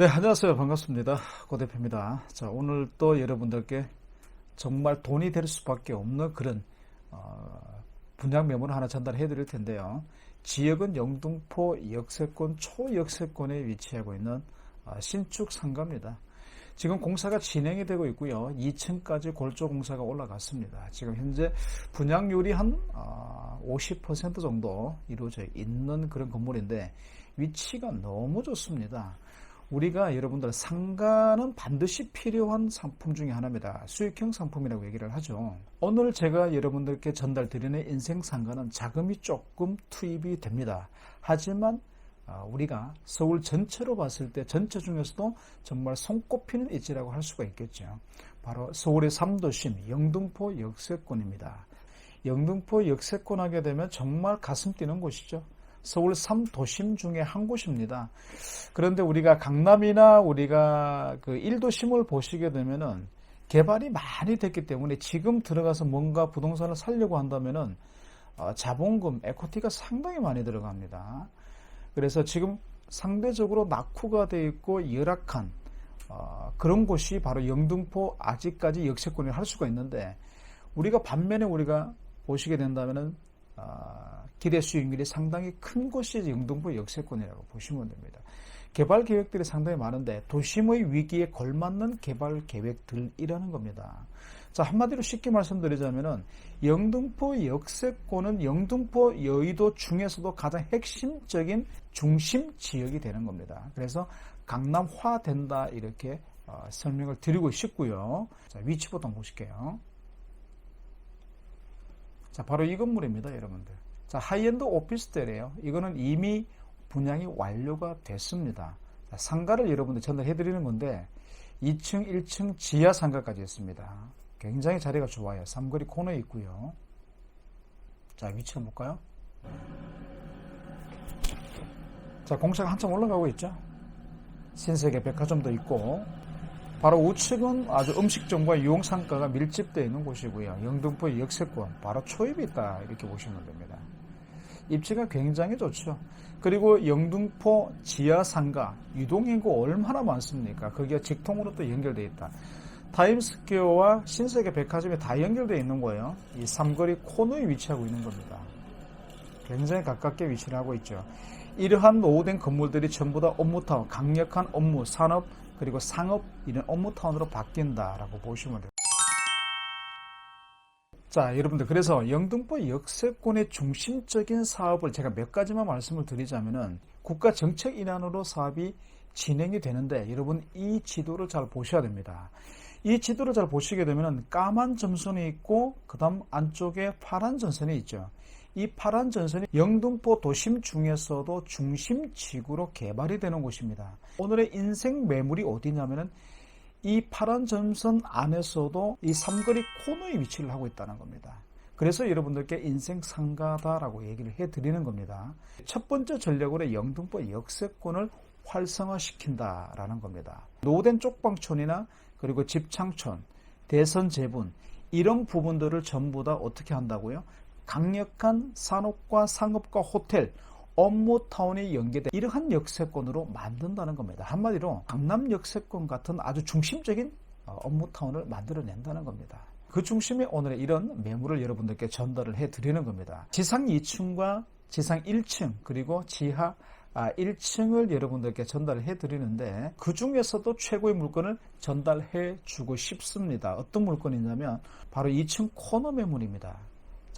네, 안녕하세요. 반갑습니다. 고 대표입니다. 자, 오늘 또 여러분들께 정말 돈이 될 수밖에 없는 그런 어, 분양 매물을 하나 전달해 드릴 텐데요. 지역은 영등포 역세권 초역세권에 위치하고 있는 어, 신축 상가입니다. 지금 공사가 진행이 되고 있고요. 2층까지 골조 공사가 올라갔습니다. 지금 현재 분양률이 한 50% 정도 이루어져 있는 그런 건물인데 위치가 너무 좋습니다. 우리가 여러분들 상가는 반드시 필요한 상품 중에 하나입니다. 수익형 상품이라고 얘기를 하죠. 오늘 제가 여러분들께 전달드리는 인생 상가는 자금이 조금 투입이 됩니다. 하지만 아, 우리가 서울 전체로 봤을 때 전체 중에서도 정말 손꼽히는 입지라고 할 수가 있겠죠. 바로 서울의 3도심 영등포 역세권입니다. 영등포 역세권 하게 되면 정말 가슴 뛰는 곳이죠. 서울 3도심 중에 한 곳입니다. 그런데 우리가 강남이나 우리가 그 1도심을 보시게 되면은 개발이 많이 됐기 때문에 지금 들어가서 뭔가 부동산을 살려고 한다면은 어, 자본금, 에코티가 상당히 많이 들어갑니다. 그래서 지금 상대적으로 낙후가 되어 있고 열악한 어, 그런 곳이 바로 영등포 아직까지 역세권을 할 수가 있는데 우리가 반면에 우리가 보시게 된다면은 어, 기대 수익률이 상당히 큰 곳이 영등포 역세권이라고 보시면 됩니다. 개발 계획들이 상당히 많은데 도심의 위기에 걸맞는 개발 계획들이라는 겁니다. 자, 한마디로 쉽게 말씀드리자면은 영등포 역세권은 영등포 여의도 중에서도 가장 핵심적인 중심 지역이 되는 겁니다. 그래서 강남화 된다 이렇게 어, 설명을 드리고 싶고요. 자, 위치부터 보실게요. 자, 바로 이 건물입니다, 여러분들. 자, 하이엔드 오피스텔이에요. 이거는 이미 분양이 완료가 됐습니다. 자, 상가를 여러분들 전달해 드리는 건데 2층, 1층 지하 상가까지 있습니다. 굉장히 자리가 좋아요. 삼거리 코너에 있고요. 자, 위치 한번 볼까요? 자, 공사가 한참 올라가고 있죠. 신세계 백화점도 있고 바로 우측은 아주 음식점과 유흥상가가 밀집되어 있는 곳이고요. 영등포 역세권 바로 초입이 있다 이렇게 보시면 됩니다. 입지가 굉장히 좋죠. 그리고 영등포 지하상가 유동인구 얼마나 많습니까? 거기가 직통으로 또 연결되어 있다. 타임스퀘어와 신세계 백화점이 다 연결되어 있는 거예요. 이 삼거리 코너에 위치하고 있는 겁니다. 굉장히 가깝게 위치를 하고 있죠. 이러한 노후된 건물들이 전부 다 업무타운, 강력한 업무, 산업, 그리고 상업 이런 업무타운으로 바뀐다라고 보시면 돼요. 자, 여러분들 그래서 영등포 역세권의 중심적인 사업을 제가 몇 가지만 말씀을 드리자면은 국가 정책 일환으로 사업이 진행이 되는데 여러분 이 지도를 잘 보셔야 됩니다. 이 지도를 잘 보시게 되면 까만 점선이 있고 그 다음 안쪽에 파란 전선이 있죠. 이 파란 전선이 영등포 도심 중에서도 중심 지구로 개발이 되는 곳입니다. 오늘의 인생 매물이 어디냐면은 이 파란 점선 안에서도 이 삼거리 코너에 위치를 하고 있다는 겁니다. 그래서 여러분들께 인생 상가다라고 얘기를 해 드리는 겁니다. 첫 번째 전략으로 영등포 역세권을 활성화시킨다라는 겁니다. 노된 쪽방촌이나 그리고 집창촌, 대선 재분 이런 부분들을 전부 다 어떻게 한다고요? 강력한 산업과 상업과 호텔, 업무타운이 연계된 이러한 역세권으로 만든다는 겁니다. 한마디로 강남 역세권 같은 아주 중심적인 어, 업무타운을 만들어낸다는 겁니다. 그 중심에 오늘의 이런 매물을 여러분들께 전달을 해드리는 겁니다. 지상 2층과 지상 1층 그리고 지하 1층을 아, 여러분들께 전달을 해드리는데 그 중에서도 최고의 물건을 전달해 주고 싶습니다. 어떤 물건이냐면 바로 2층 코너 매물입니다.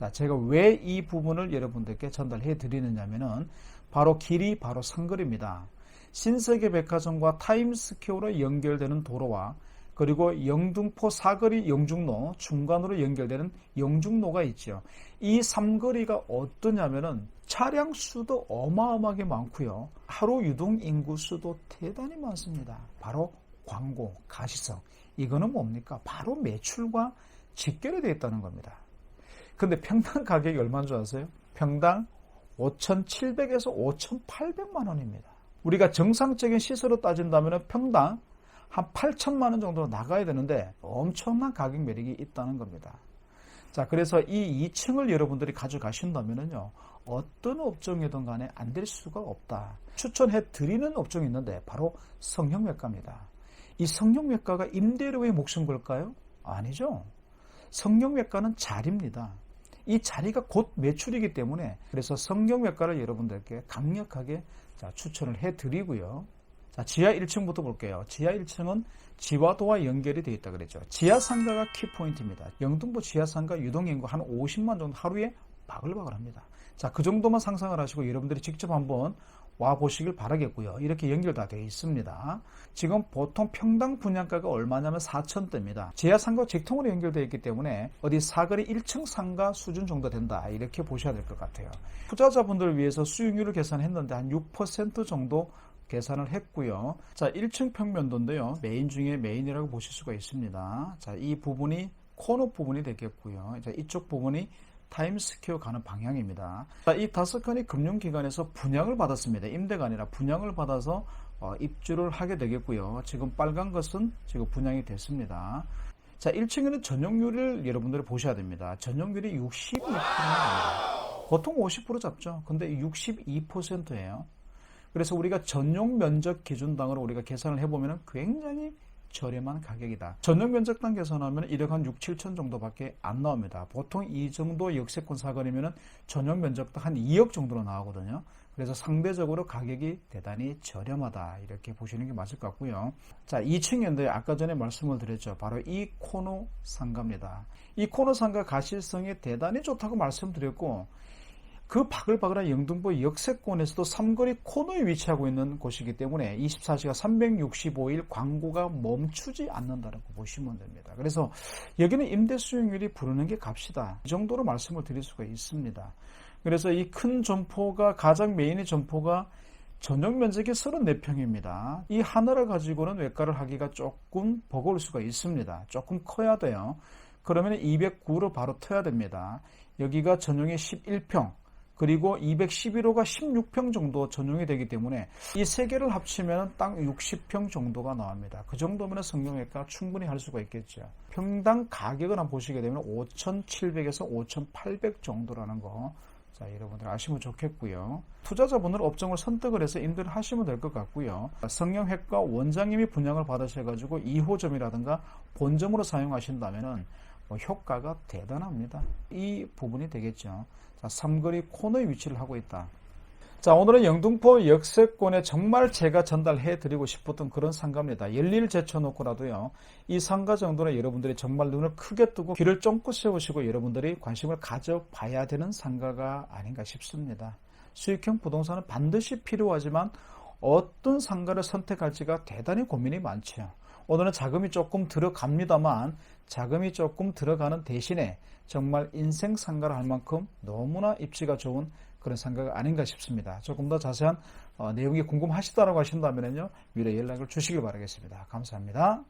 자, 제가 왜 이 부분을 여러분들께 전달해 드리느냐면은 바로 길이 바로 상거리입니다. 신세계 백화점과 타임스퀘어로 연결되는 도로와 그리고 영등포 사거리 영중로 중간으로 연결되는 영중로가 있죠. 이 삼거리가 어떠냐면은 차량 수도 어마어마하게 많고요. 하루 유동 인구 수도 대단히 많습니다. 바로 광고, 가시성. 이거는 뭡니까? 바로 매출과 직결이 되어 있다는 겁니다. 근데 평당 가격이 얼마인 줄 아세요? 평당 5,700에서 5,800만 원입니다. 우리가 정상적인 시세로 따진다면 평당 한 8천만 원 정도 나가야 되는데 엄청난 가격 매력이 있다는 겁니다. 자, 그래서 이 2층을 여러분들이 가져가신다면요. 어떤 업종이든 간에 안 될 수가 없다. 추천해 드리는 업종이 있는데 바로 성형외과입니다. 이 성형외과가 임대료에 목숨 걸까요? 아니죠. 성형외과는 자리입니다. 이 자리가 곧 매출이기 때문에 그래서 성형외과를 여러분들께 강력하게 자, 추천을 해 드리고요. 자, 지하 1층부터 볼게요. 지하 1층은 지화도와 연결이 되어 있다 그랬죠. 지하 상가가 키포인트입니다. 영등포 지하 상가 유동 인구 한 50만 정도 하루에 바글바글 합니다. 자, 그 정도만 상상을 하시고 여러분들이 직접 한번 와 보시길 바라겠고요. 이렇게 연결 다 되어 있습니다. 지금 보통 평당 분양가가 얼마냐면 4천대입니다. 지하 상가 직통으로 연결되어 있기 때문에 어디 사거리 1층 상가 수준 정도 된다. 이렇게 보셔야 될 것 같아요. 투자자분들을 위해서 수익률을 계산했는데 한 6% 정도 계산을 했고요. 자, 1층 평면도인데요. 메인 중에 메인이라고 보실 수가 있습니다. 자, 이 부분이 코너 부분이 되겠고요. 자, 이쪽 부분이 타임스퀘어 가는 방향입니다. 자, 이 다섯 건이 금융기관에서 분양을 받았습니다. 임대가 아니라 분양을 받아서 어, 입주를 하게 되겠고요. 지금 빨간 것은 지금 분양이 됐습니다. 자, 1층에는 전용률을 여러분들이 보셔야 됩니다. 전용률이 62%입니다. 보통 50% 잡죠. 근데 62%예요. 그래서 우리가 전용 면적 기준당으로 우리가 계산을 해보면 굉장히 저렴한 가격이다. 전용 면적당 계산하면 1억 한 6, 7천 정도밖에 안 나옵니다. 보통 이 정도 역세권 사거리면 전용 면적당 한 2억 정도로 나오거든요. 그래서 상대적으로 가격이 대단히 저렴하다. 이렇게 보시는 게 맞을 것 같고요. 자, 2층인데 아까 전에 말씀을 드렸죠. 바로 이 코너 상가입니다. 이 코너 상가 가실성이 대단히 좋다고 말씀드렸고 그 바글바글한 영등포 역세권에서도 삼거리 코너에 위치하고 있는 곳이기 때문에 24시간 365일 광고가 멈추지 않는다고 보시면 됩니다. 그래서 여기는 임대 수익률이 부르는 게 값이다. 이 정도로 말씀을 드릴 수가 있습니다. 그래서 이 큰 점포가 가장 메인의 점포가 전용 면적이 34평입니다. 이 하나를 가지고는 외과를 하기가 조금 버거울 수가 있습니다. 조금 커야 돼요. 그러면 209로 바로 터야 됩니다. 여기가 전용이 11평, 그리고 211호가 16평 정도 전용이 되기 때문에 이 세 개를 합치면 딱 60평 정도가 나옵니다. 그 정도면 성형외과 충분히 할 수가 있겠죠. 평당 가격을 한번 보시게 되면 5,700에서 5,800 정도라는 거. 자, 여러분들 아시면 좋겠고요. 투자자분들 업종을 선택을 해서 임대를 하시면 될 것 같고요. 성형외과 원장님이 분양을 받으셔가지고 2호점이라든가 본점으로 사용하신다면은 뭐 효과가 대단합니다. 이 부분이 되겠죠. 자, 삼거리 코너에 위치를 하고 있다. 자, 오늘은 영등포 역세권에 정말 제가 전달해 드리고 싶었던 그런 상가입니다. 열일 제쳐놓고라도요, 이 상가 정도는 여러분들이 정말 눈을 크게 뜨고 귀를 쫑긋 세우시고 여러분들이 관심을 가져봐야 되는 상가가 아닌가 싶습니다. 수익형 부동산은 반드시 필요하지만 어떤 상가를 선택할지가 대단히 고민이 많죠. 오늘은 자금이 조금 들어갑니다만 자금이 조금 들어가는 대신에 정말 인생 상가를 할 만큼 너무나 입지가 좋은 그런 상가가 아닌가 싶습니다. 조금 더 자세한 어, 내용이 궁금하시다라고 하신다면요 미래 연락을 주시길 바라겠습니다. 감사합니다.